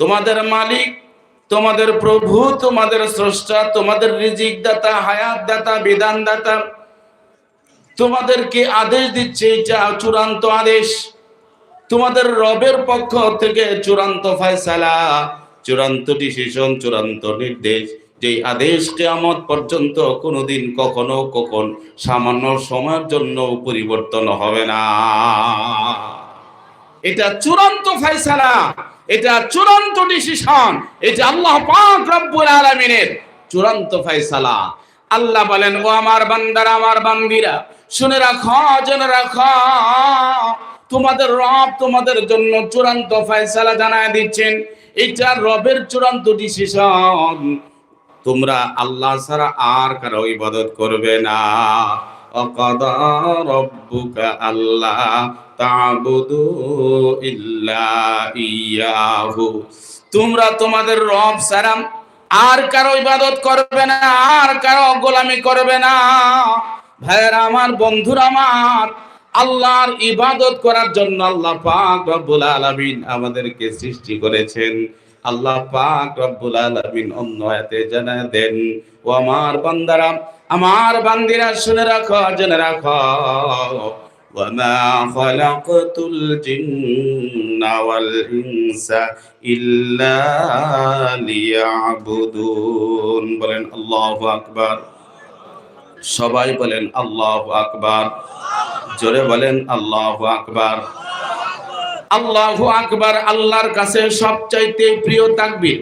তোমাদের মালিক, তোমাদের প্রভু, তোমাদের স্রষ্টা, তোমাদের রিজিক দাতা হায়াত দাতা বিধান দাতা তোমাদেরকে আদেশ দিচ্ছে যা চূড়ান্ত আদেশ। তোমাদের রবের পক্ষ থেকে চূড়ান্ত ফয়সালা চূড়ান্ত ডিসিশন চূড়ান্ত নির্দেশ। যে আদেশ কেয়ামত পর্যন্ত কোনোদিন কখনো, কখন সামান্য সময়ের জন্য পরিবর্তন হবে না। এটা চূড়ান্ত ফয়সালা। এটা চূড়ান্ত ডিসিশন এটা আল্লাহ পাক রব্বুল আলামিনের চূড়ান্ত ফয়সালা। আল্লাহ বলেন, ও আমার বান্দারা, আমার বান্দিরা, শুনে রাখো, জেনে রাখো। তোমাদের রব তোমাদের জন্য চূড়ান্ত ফয়সালা জানায় দিচ্ছেন। এটা রবের চূড়ান্ত ডিসিশন তোমরা আল্লাহ ছাড়া আর কারও ইবাদত করবে না। আল্লাহ তাবুদু ইল্লা ইয়াহু তোমরা তোমাদের রব সারাম আর কারও ইবাদত করবে না, আর কারও গোলামি করবে না। ভাইয়েরা আমার, বন্ধুরা আমার, আল্লাহর ইবাদত করার জন্য আল্লাহ পাক রব্বুল আলামিন আমাদেরকে সৃষ্টি করেছেন। আল্লাহ পাক রব্বুল আলামিন অন্য আয়াতে জানায় দেন ও আমার বান্দারা আমার বান্দিরা শুনে রাখো জেনে রাখো وما خلقت الجن والإنس إلا ليعبدون বলেন আল্লাহু আকবার সবাই বলেন আল্লাহু আকবার জোরে বলেন আল্লাহু আকবার আল্লাহু আকবার আল্লাহর কাছে সবচাইতে প্রিয় তাকবীর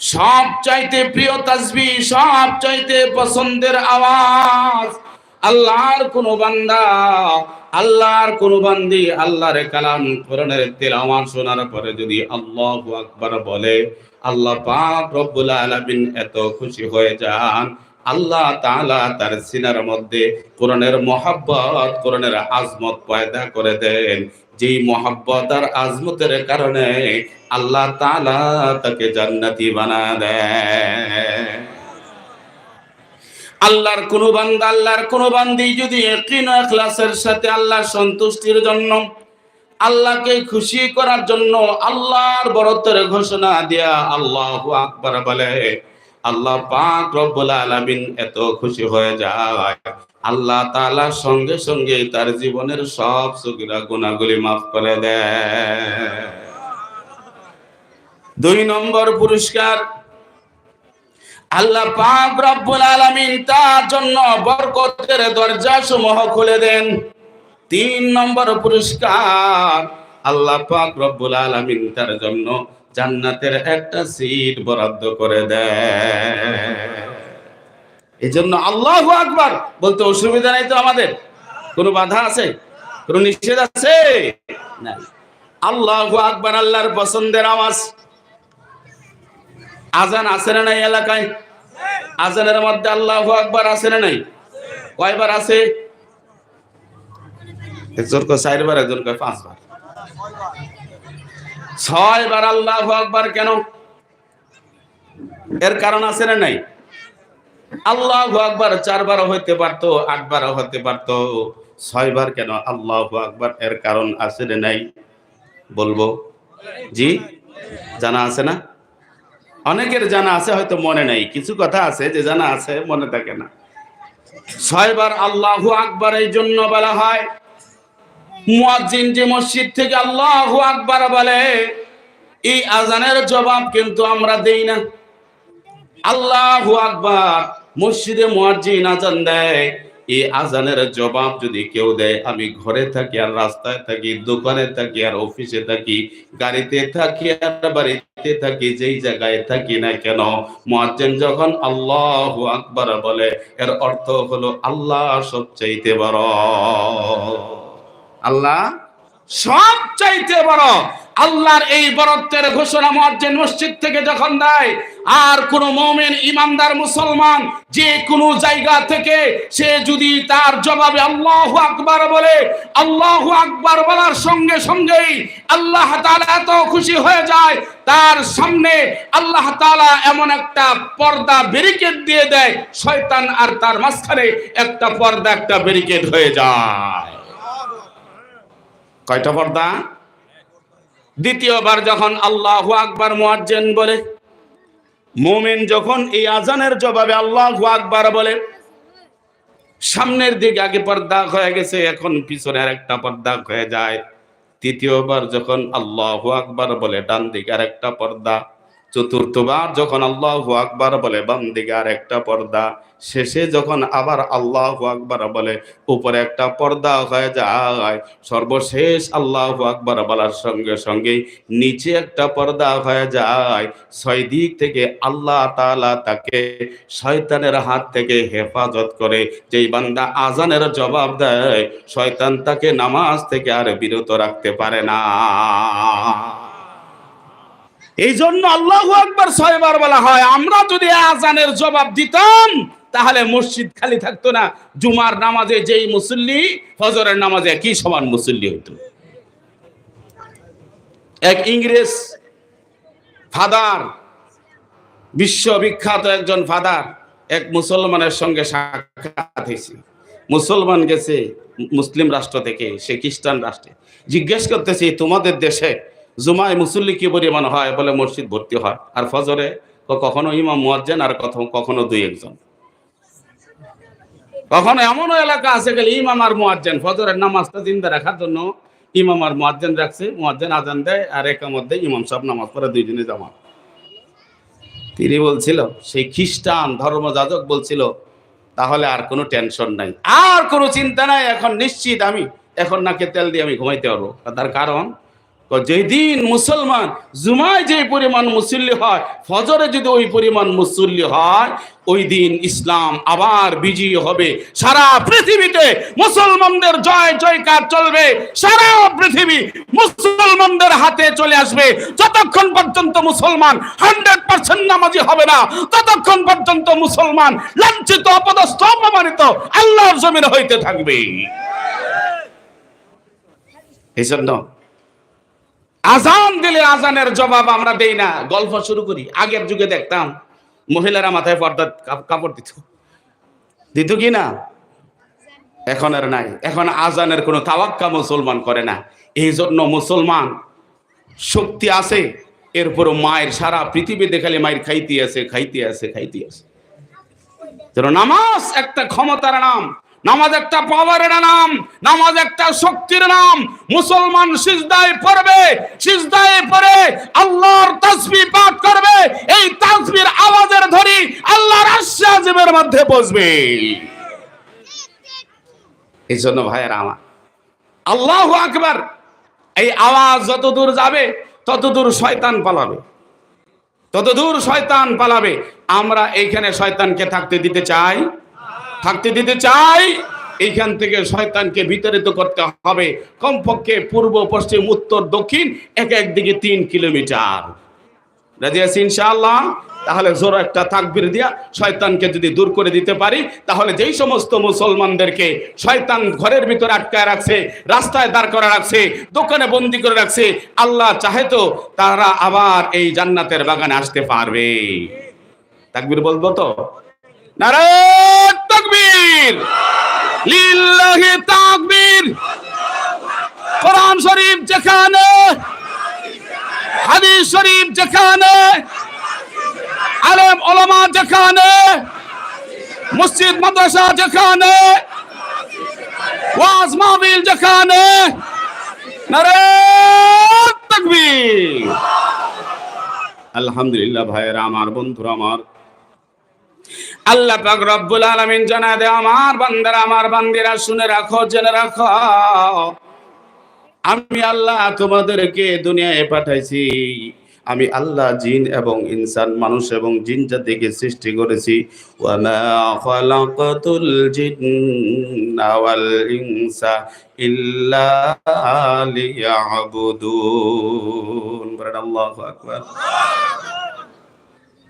সবচাইতে প্রিয় তাসবিহ সবচাইতে পছন্দের আওয়াজ। আল্লাহর কোন বান্দা, আল্লাহর কোন বান্দি আল্লাহর কালাম কোরআনের তেলাওয়াত শোনার পরে যদি আল্লাহু আকবার বলে, আল্লাহ পাক রব্বুল আলামিন এত খুশি হয়ে যান। আল্লাহ তাআলা তার সিনার মধ্যে কোরআনের মহাব্বত, কোরআনের আজমত পয়দা করে দেন। যেই মহাব্বত আর আজমতের কারণে আল্লাহ তাআলা তাকে জান্নাতি বানা দেয় আল্লাহর কোন বান্দা, আল্লাহর কোন বান্দি যদি সাথে আল্লাহ সন্তুষ্টির জন্য, আল্লাহকে খুশি করার জন্য আল্লাহর বরত্বের ঘোষণা দিয়া আল্লাহ আকবার বলে আল্লাহ পাক রব্বুল আলামিন এত খুশি হয়ে যায়। আল্লাহ তাআলা সঙ্গে সঙ্গে তার জীবনের সব সগীরা গুনাহগুলি মাফ করে দেয়। দুই নম্বর পুরস্কার। আল্লাহ পাক রব্বুল আলামিন তার জন্য বরকতের দরজা সমূহ খুলে দেন। তিন নম্বর পুরস্কার। আল্লাহ পাক রব্বুল আলামিন তার জন্য জান্নাতের একটা সিট বরাদ্দ করে দেয়। আল্লাহু আকবার। বলতে অসুবিধা নাই তো আমাদের? কোনো বাধা আছে? কোনো নিষেধ আছে? আল্লাহু আকবার আল্লাহর পছন্দের আওয়াজ। আজান আছে না নাই এলাকায়? আজানের মধ্যে আল্লাহ আকবার আছে না নাই? কয়বার আছে? একজন কয় চারবার, একজন কয় পাঁচবার। ছয়বার আল্লাহু আকবার কেন? এর কারণ আছে না নাই? আল্লাহু আকবার চারবার হইতে পারতো, আটবার হতে পারতো। ছয়বার কেন? আল্লাহু আকবার এর কারণ আছে না নাই? বলব। জি? জানা আছে না? অনেকের জানা আছে, হয়তো মনে নেই। কিছু কথা আছে যে জানা আছে, মনে থাকে না। ছয়বার আল্লাহু আকবার এই জন্য বলা হয় মুয়াজ্জিন যে মসজিদ থেকে আল্লাহু আকবার বলে, এই আজানের জবাব কিন্তু আমরা দেই না। আল্লাহু আকবার মসজিদে মুয়াজ্জিন আজান দেয়, এই আজানের জবাব যদি কেউ দেয়, আমি ঘরে থাকি আর রাস্তায় থাকি, দোকানে থাকি আর অফিসে থাকি, গাড়িতে থাকি আর বাড়িতে থাকি, যেই জায়গায় থাকি না কেন, মুয়াজ্জিন যখন আল্লাহু আকবার বলে, এর অর্থ হলো আল্লাহ সবচাইতে বড়। আল্লাহ সব চাইতে বড় আল্লাহর এই বরত্বের ঘোষণা মুয়াজ্জিন মসজিদ থেকে যখন দেয়, আর কোন মুমিন ইমানদার মুসলমান যে কোনো জায়গা থেকে সে যদি তার জবাবে আল্লাহু আকবার বলে, আল্লাহু আকবার বলার সঙ্গে সঙ্গেই আল্লাহ তাআলা এত খুশি হয়ে যায়, তার সামনে আল্লাহ তাআলা এমন একটা পর্দা ব্যারিকেড দিয়ে দেয়, শয়তান আর তার মাঝখানে একটা পর্দা, একটা ব্যারিকেড হয়ে যায়। কয়টা পর্দা? দ্বিতীয়বার যখন আল্লাহু আকবার মুয়াজ্জিন বলে, মুমিন যখন এই আজানের জবাবে আল্লাহু আকবার বলে, সামনের দিকে আগে পর্দা হয়ে গেছে, এখন পিছনে আরেকটা পর্দা হয়ে যায়। তৃতীয়বার যখন আল্লাহু আকবার বলে, ডান দিকে আর একটা পর্দা চতুর্থবার যখন আল্লাহু আকবার বলে বাম দিকে আর একটা পর্দা। শেষে যখন আবার আল্লাহ আকবার বলে, উপরে একটা পর্দা হয়ে যায়। সর্বশেষ আল্লাহ আকবার বলার সঙ্গে সঙ্গে নিচে একটা পর্দা হয়ে যায়। ছয় দিক থেকে আল্লাহ তালা তাকে শয়তানের হাত থেকে হেফাজত করে, যেই বান্দা আজানের জবাব দেয়, শয়তান তাকে নামাজ থেকে আর বিরত রাখতে পারে না। এই জন্য আল্লাহু আকবার ছয়বার বলা হয়, আমরা যদি আজানের জবাব দিতাম, তাহলে মসজিদ খালি থাকতো না। জুমার নামাজে যেই মুসল্লি, ফজরের নামাজে কি সমান মুসল্লি হইতো। এক ইংরেজ ফাদার, বিশ্ববিখ্যাত একজন ফাদার, এক মুসলমানের সঙ্গে সাক্ষাৎ হয়েছে। মুসলমান গেছে, মুসলিম রাষ্ট্র থেকে, সে খ্রিস্টান রাষ্ট্রে। জিজ্ঞেস করতেছি তোমাদের দেশে জুমায় মুসল্লি কি পরিমাণ হয় বলে মসজিদ ভর্তি হয়? আর ফজরে কখনো ইমাম মুয়াজ্জেন আর কখনো দুই একজন। কখনো এমনও এলাকা আছে গেলে ইমাম আর মুয়াজ্জেন, ফজরের নামাজটা জিন্দা রাখার জন্য ইমাম আর মুয়াজ্জেন রাখছে, মুয়াজ্জেন আজান দেয় আর একার মধ্যে ইমাম সব নামাজ পড়ে দুই দিনে জমা। তিনি বলছিল সেই খ্রিস্টান ধর্মযাজক বলছিল, তাহলে আর কোনো টেনশন নাই। আর কোনো চিন্তা নাই, এখন নিশ্চিত আমি, এখন নাকে তেল দিয়ে আমি ঘুমাইতে পারব। তার কারণ যেই দিন মুসলমান জুমায় যে পরিমাণ মুসল্লি হয়, ফজরে যদি ওই পরিমাণ মুসল্লি হয়, ওই দিন ইসলাম আবার বিজয়ী হবে। সারা পৃথিবীতে মুসলমানদের জয় জয়কার চলবে। সারা পৃথিবী মুসলমানদের হাতে চলে আসবে। যতক্ষণ পর্যন্ত মুসলমান হান্ড্রেড পার্সেন্ট নামাজি হবে না, ততক্ষণ পর্যন্ত মুসলমান লাঞ্ছিত, অপদস্থ, অপমানিত আল্লাহর জমিন হইতে থাকবে। এই জন্য আজান দিলে আজানের জবাব আমরা দেই না। গল্প শুরু করি। আগের যুগে দেখতাম মহিলারা মাথায় পর্দা কাপ- কাপড় দিত। দিত কি না? এখন আর নাই। এখন আজানের কোনো তাওয়াক্কা মুসলমান করে না। এই জন্য মুসলমান শক্তি আছে। এরপরও মায়ের সারা পৃথিবী দেখালে মায়ের খাইতে আছে খাইতে আছে খাইতে আছে। নামাজ একটা ক্ষমতার নাম। নামাজ একটা পাওয়ারের নাম, নামাজ একটা শক্তির নাম। মুসলমান সিজদায় পড়বে, সিজদায় পড়ে আল্লাহর তাসবিহ পাঠ করবে, এই তাসবির আওয়াজের ধরি আল্লাহর আশ্বাসের মধ্যে বসবে। এই জন্য ভাইয়ের আমার, আল্লাহ আকবার, এই আওয়াজ যত দূর যাবে, তত দূর শয়তান পালাবে। ততদূর শয়তান পালাবে। আমরা এইখানে শয়তানকে থাকতে দিতে চাই। থাকতে দিতে চাই, এইখান থেকে শয়তানকে বিতাড়িত করতে হবে। কমপক্ষে পূর্ব, পশ্চিম, উত্তর, দক্ষিণ, এক এক দিকে তিন কিলোমিটার। রাজি ইনশাআল্লাহ? তাহলে জোর একটা তাকবির দিয়া শয়তানকে যদি দূর করে দিতে পারি, তাহলে যেই সমস্ত মুসলমানদেরকে শয়তান ঘরের ভিতরে আটকায় রাখছে, রাস্তায় দাঁড় করে রাখছে, দোকানে বন্দি করে রাখছে, আল্লাহ চাহে তো তারা আবার এই জান্নাতের বাগানে আসতে পারবে। তাকবির বলব তো? নারায়ণ! তাকবীর। লিল্লাহি তাকবীর। কোরআন শরীফ যেখানে, হাদিস শরীফ যেখানে, আলেম ওলামা যেখানে, মসজিদ মাদ্রাসা যেখানে, ওয়াজ মাহফিল যেখানে নারায়ণ তাকবীর। আলহামদুলিল্লাহ ভাইয়েরা, আমার বন্ধুরা, আমার আল্লাহ পাক রব্বুল আলামিন জানা দে আমার বান্দারা, আমার বান্দিরা, শুনে রাখো, জেনে রাখো। আমি আল্লাহ তোমাদেরকে দুনিয়ায় পাঠাইছি। আমি আল্লাহ জিন এবং ইনসান, মানুষ এবং জিন জাতিকে সৃষ্টি করেছি।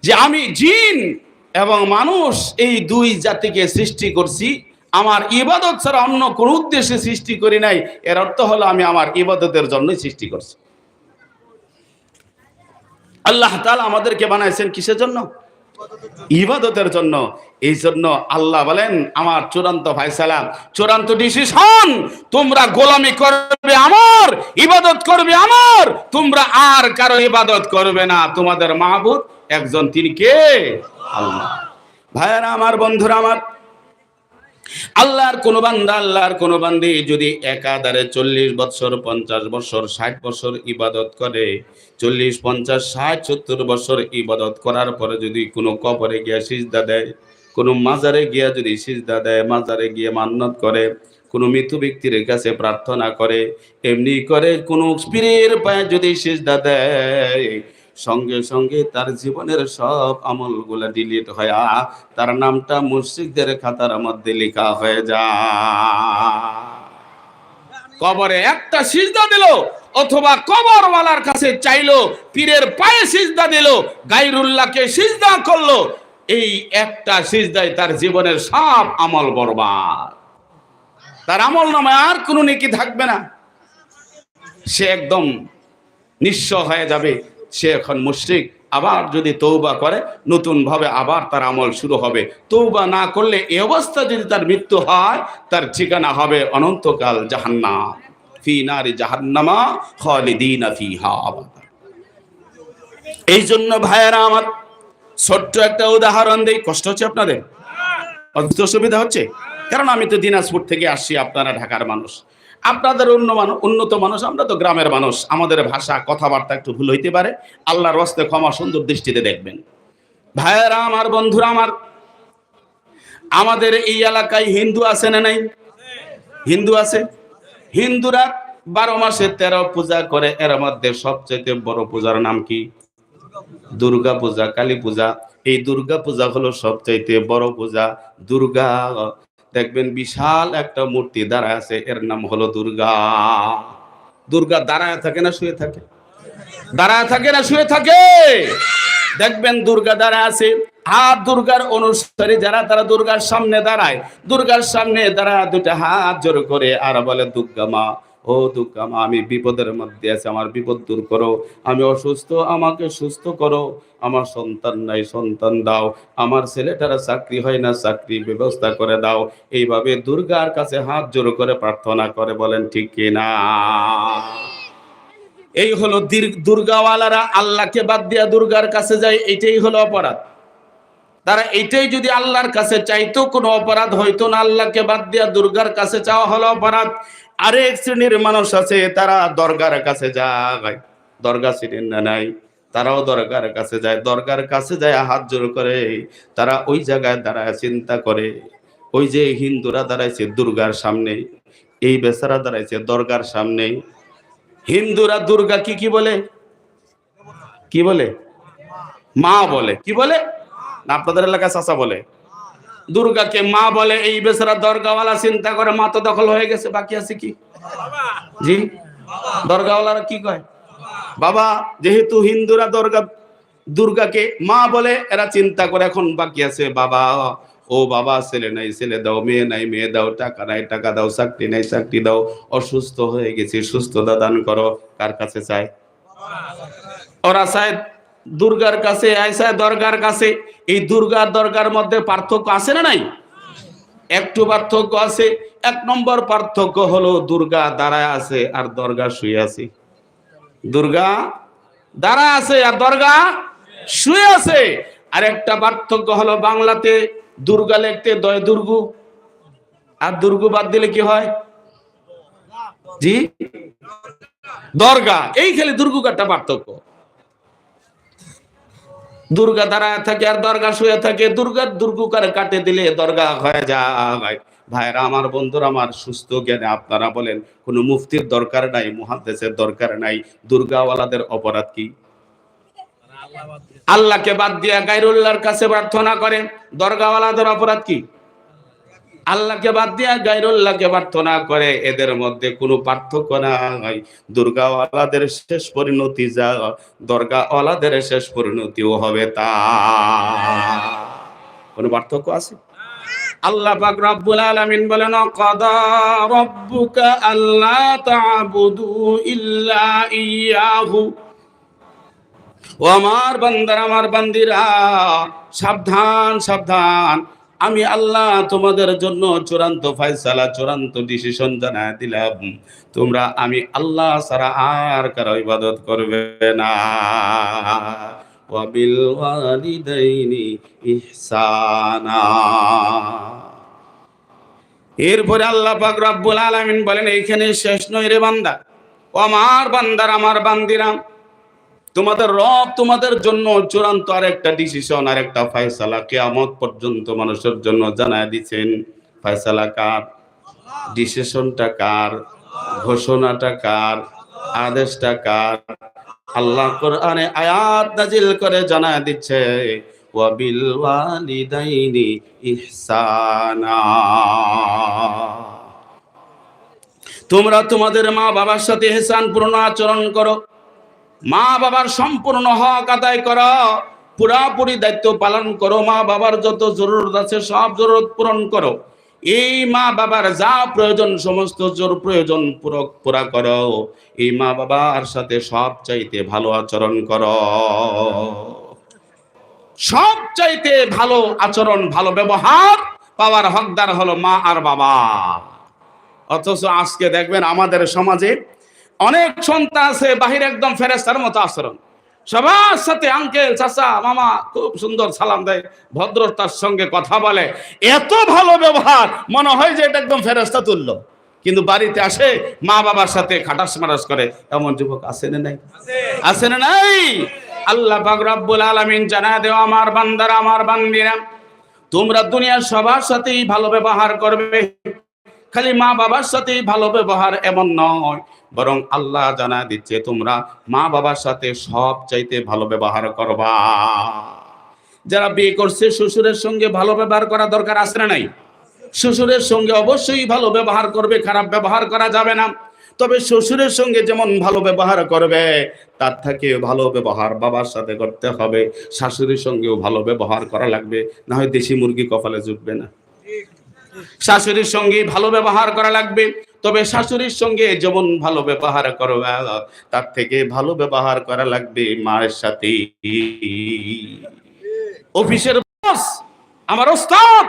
যে আমি জিন এবং মানুষ এই দুই জাতিকে সৃষ্টি করছি। আমার ইবাদত ছাড়া অন্য কোন উদ্দেশ্যে সৃষ্টি করি নাই। এর অর্থ হলো আমি আমার ইবাদতের জন্যই সৃষ্টি করছি। আল্লাহ তাআলা আমাদেরকে বানাইছেন কিসের জন্য? ইবাদতের জন্য, এই জন্য আল্লাহ বলেন, আমার চূড়ান্ত ফায়সালা, চূড়ান্ত ডিসিশন তোমরা গোলামি করবে আমার, ইবাদত করবে আমার, তোমরা আর কারও ইবাদত করবে না। তোমাদের মাহবুদ একজন তিনি কে? আল্লাহ। ভাইয়ারা, আমার বন্ধুরা, আমার আল্লাহর কোন বান্দা, আল্লাহর কোন বান্দি যদি একাধারে চল্লিশ বছর, পঞ্চাশ বছর, ষাট বছর ইবাদত করে, চল্লিশ, পঞ্চাশ, ষাট, সত্তর বছর ইবাদত করার পরে যদি কোনো কবরে গিয়া সিজদা দেয়, কোনো মাজারে গিয়া যদি সিজদা দেয়, মাজারে গিয়ে মান্নত করে, কোনো মৃত ব্যক্তির কাছে প্রার্থনা করে, এমনি করে কোনো পীরের পায়ে যদি সিজদা দেয় সঙ্গে সঙ্গে তার জীবনের সব আমলগুলা ডিলিট হয়ে তার নামটা মুর্শিকদের খাতার মধ্যে লেখা হয়ে যায় কবরে একটা সিজদা দিল, অথবা কবরওয়ালার কাছে চাইলো, পীরের পায়ে সিজদা দিল গাইরুল্লাহকে সিজদা করল, এই একটা সিজদায় তার জীবনের সব আমল বরবাদ। তার আমল নামে আর কোনো নেকি থাকবে না। সে একদম নিঃস্ব হয়ে যাবে। সে এখন মুশরিক। আবার যদি তৌবা করে নতুন ভাবে আবার তার আমল শুরু হবে। তৌবা না করলে এ অবস্থা যদি তার মৃত্যু হয়, তার ঠিকানা হবে অনন্তকাল জাহান্নাম। ফি নারি জাহান্নামা খালিদিনা ফিহা এই জন্য ভাইয়েরা আমার ছোট্ট একটা উদাহরণ দেই, কষ্ট হচ্ছে আপনাদের? অসুবিধা হচ্ছে? কারণ আমি তো দিনাজপুর থেকে আসছি, আপনারা ঢাকার মানুষ। আপনাদের অন্য মানুষ উন্নত মানুষ, আমরা তো গ্রামের মানুষ। আমাদের ভাষা, কথাবার্তা একটু ভুল হইতে পারে। আল্লাহর হস্তে ক্ষমা সুন্দর দৃষ্টিতে দেখবেন। ভাইয়েরা আমার, বন্ধুরা আমার, আমাদের এই এলাকায় হিন্দু আছে না নাই? হিন্দু আছে? হিন্দুরা বারো মাসে তেরো পূজা করে। এর মধ্যে সবচেয়ে বড় পূজার নাম কি? দুর্গা পূজা, কালী পূজা। এই দুর্গা পূজা হলো সবচাইতে বড় পূজা। দুর্গা দেখবেন বিশাল একটা মূর্তি দাঁড়ায় আছে, এর নাম হলো দুর্গা। দুর্গা দাঁড়ায় থাকে না, শুয়ে থাকে? দাঁড়ায় থাকে না, শুয়ে থাকে? দেখবেন দুর্গা দাঁড়ায় আছে। হাত দুর্গার অনুসারী যারা, তারা দুর্গার সামনে দাঁড়ায়। দুর্গার সামনে দাঁড়ায় দুটা হাত জোর করে আর বলে, দুর্গা মা ও মা, আমি বিপদের মধ্যে আছি, আমার বিপদ দূর করো। আমি অসুস্থ, আমাকে সুস্থ করো। আমার সন্তান নাই, সন্তান দাও। আমার ছেলেটারা চাকরি হয় না চাকরি ব্যবস্থা করে দাও। এইভাবে দুর্গার কাছে হাত জোর করে প্রার্থনা করে, বলেন, ঠিক কিনা এই হলো দীর- দুর্গাওয়ালারা আল্লাহকে বাদ দিয়া দুর্গার কাছে যায় এটাই হলো অপরাধ। তারা এইটাই যদি আল্লাহর কাছে চাইতো, কোনো অপরাধ হইতো না। আল্লাহকে বাদ দিয়া দুর্গার কাছে চাওয়া হলো অপরাধ। আরেক শ্রেণির মানুষ আছে, তারা দরগার কাছে যায়। দরগা শ্রেণির না নাই, তারাও দরগার কাছে যায়। দরগার কাছে যায়, হাত জোর করে, তারা ওই জায়গায় দাঁড়ায়, চিন্তা করে। ওই যে হিন্দুরা দাঁড়াইছে দুর্গার সামনে, এই বেচারা দাঁড়াইছে দরগার সামনে। হিন্দুরা দুর্গা কি কি বলে? কি বলে? মা বলে। কি বলে? না, আপনাদের এলাকায় চাচা বলে। দুর্গাকে মা বলে, এই বেচারা দরগাওয়ালা চিন্তা করে, মা তো দখল হয়ে গেছে, বাকি আছে কি? জি? দরগাওয়ালারা কি কয়? বাবা, যেহেতু হিন্দুরা দরগা, দুর্গাকে মা বলে, এরা চিন্তা করে, এখন বাকি আছে, বাবা, ও বাবা, ছেলে নাই, ছেলে দাও, মেয়ে নাই, মেয়ে দাও, টাকা নাই, টাকা দাও, চাকরি নাই, চাকরি দাও, অসুস্থ হয়ে গেছি, সুস্থতা দান করো, কার কাছে চায়? ওরা চায় দুর্গার কাছে আইসায় দরগার কাছে, এই দুর্গার দরগার মধ্যে পার্থক্য আছে না নাই? একটু পার্থক্য আছে, এক নম্বর পার্থক্য হলো দুর্গা দাঁড়ায় আছে আর দরগা শুয়ে আছে। দুর্গা দাঁড়া আছে আর দরগা শুয়ে আছে। আর একটা পার্থক্য হলো বাংলাতে দুর্গা লিখতে দয় দুর্গু। আর দুর্গু বাদ দিলে কি হয়? জি? দরগা। এই খালি দুর্গু একটা পার্থক্য। দুর্গা দাঁড়ায় থাকে আর দরগা শুয়ে থাকে। দুর্গার দুর্গু করে কাটে দিলে দরগা হয়ে যায়। ভাইরা আমার, বন্ধুরা আমার, সুস্থ জ্ঞানে আপনারা বলেন, কোনো মুফতির দরকার নাই মহাদেশের দরকার নাই। দুর্গাওয়ালাদের অপরাধ কি? আল্লাহকে বাদ দিয়া গাইরুল্লাহর কাছে প্রার্থনা করেন, দরগাওয়ালাদের অপরাধ কি? আল্লাহকে বাদ দিয়া গাইরুল্লাহকে প্রার্থনা করে, এদের মধ্যে কোনো পার্থক্য নাই। দুর্গাওয়ালাদের শেষ পরিণতি যা, দরগাওয়ালাদের শেষ পরিণতিও হবে তা। কোনো পার্থক্য আছে? আল্লাহ পাক রব্বুল আলামিন বলেন কাদা রব্বুকা আল্লা তা'বুদু ইল্লা ইয়াহু। ও আমার বান্দার, আমার বান্দিরা, সাবধান সাবধান। আমি আল্লাহ তোমাদের জন্য চূড়ান্ত ফয়সালা, চূড়ান্ত ডিসিশন জানায় দিলাম। তোমরা আমি আল্লাহ ছাড়া আর কারও ইবাদত করবে না। এরপরে আল্লাহ পাক রব্বুল আলামিন বলেন, এইখানে শেষ নয় রে বান্দা। ও আমার বান্দার, আমার বান্দিরাম। তোমাদের রব তোমাদের জন্য চূড়ান্ত আরেকটা ডিসিশন আর আরেকটা ফয়সালা। কিয়ামত পর্যন্ত মানুষের জন্য জানায় দিচ্ছেন, ফয়সালা কার? ডিসিশনটা কার? ঘোষণাটা কার? আদেশটা কার? আল্লাহ কোরআনে আয়াত নাজিল করে জানায় দিচ্ছে, ওয়াবিল ওয়ালিদাইনি ইহসানা। তোমরা তোমাদের মা বাবার সাথে এহসান পূর্ণ আচরণ করো। মা বাবার সম্পূর্ণ হক আদায় করো, পুরাপুরি দায়িত্ব পালন করো মা বাবার যত জরুরত আছে সব জরুরত পূরণ করো। এই মা বাবার যা প্রয়োজন, সমস্ত জোর প্রয়োজন পুরো পুরা করো। এই মা বাবার সাথে সব চাইতে ভালো আচরণ করো। সব চাইতে ভালো আচরণ, ভালো ব্যবহার পাওয়ার হকদার হলো মা আর বাবা। অথচ আজকে দেখবেন আমাদের সমাজে অনেক সন্তান আছে, বাহির একদম ফেরেস্তার মতো আচরণ। সবার সাথে আঙ্কেল চাচা, মামা খুব সুন্দর সালাম দেয়, ভদ্রতার সঙ্গে কথা বলে। এত ভালো ব্যবহার, মনে হয় যে এটা একদম ফেরেস্তা তুলল কিন্তু বাড়িতে আসে, মা বাবার সাথে খাটাস মারাস করে, এমন যুবক আছে না নাই? আছে না নাই? আল্লাহ পাক রব্বুল আলামিন জানা দেও আমার বান্দারা, আমার বান্দিরা। তোমরা দুনিয়ার সবার সাথেই ভালো ব্যবহার করবে। খালি মা বাবার সাথেই ভালো ব্যবহার এমন নয়। বরং আল্লাহ জানা দিচ্ছে তোমরা মা বাবার সাথে সব চাইতে ভালো ব্যবহার করবা। যারা বিয়ে করছে, শ্বশুরের সঙ্গে ভালো ব্যবহার করা দরকার আছে না নাই? শ্বশুরের সঙ্গে অবশ্যই ভালো ব্যবহার করবে, খারাপ ব্যবহার করা যাবে না। তবে শ্বশুরের সঙ্গে যেমন ভালো ব্যবহার করবে, তার থেকে ভালো ব্যবহার বাবার সাথে করতে হবে। শাশুড়ির সঙ্গেও ভালো ব্যবহার করা লাগবে, না হয় দেশি মুরগি কপালে জুটবে না। শাশুড়ির সঙ্গে ভালো ব্যবহার করা লাগবে তবে শাশুড়ির সঙ্গে যেমন ভালো ব্যবহার করবে তার থেকে ভালো ব্যবহার করা লাগবে মায়ের সাথে। অফিসের বস আমার ওস্তাদ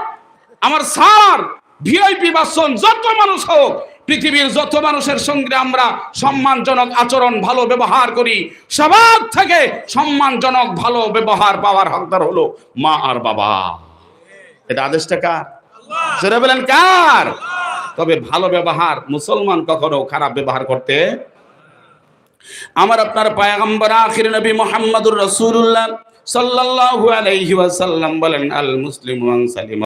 আমার স্যার ভিআইপি বাসন যত মানুষ হোক পৃথিবীর যত মানুষের সঙ্গে আমরা সম্মানজনক আচরণ ভালো ব্যবহার করি সবার থেকে সম্মানজনক ভালো ব্যবহার পাওয়ার হকদার হলো মা আর বাবা। এটা আদেশটা কার? সেটা বলেন কার? তবে ভালো ব্যবহার মুসলমান কখনো খারাপ ব্যবহার করতে আমার আপনার পায়গম্বর আখির নবী মোহাম্মদুর রসুল্লাহ সাল্লাল্লাহু আলাইহি ওয়াসাল্লাম বলেন, আল মুসলিম সালিম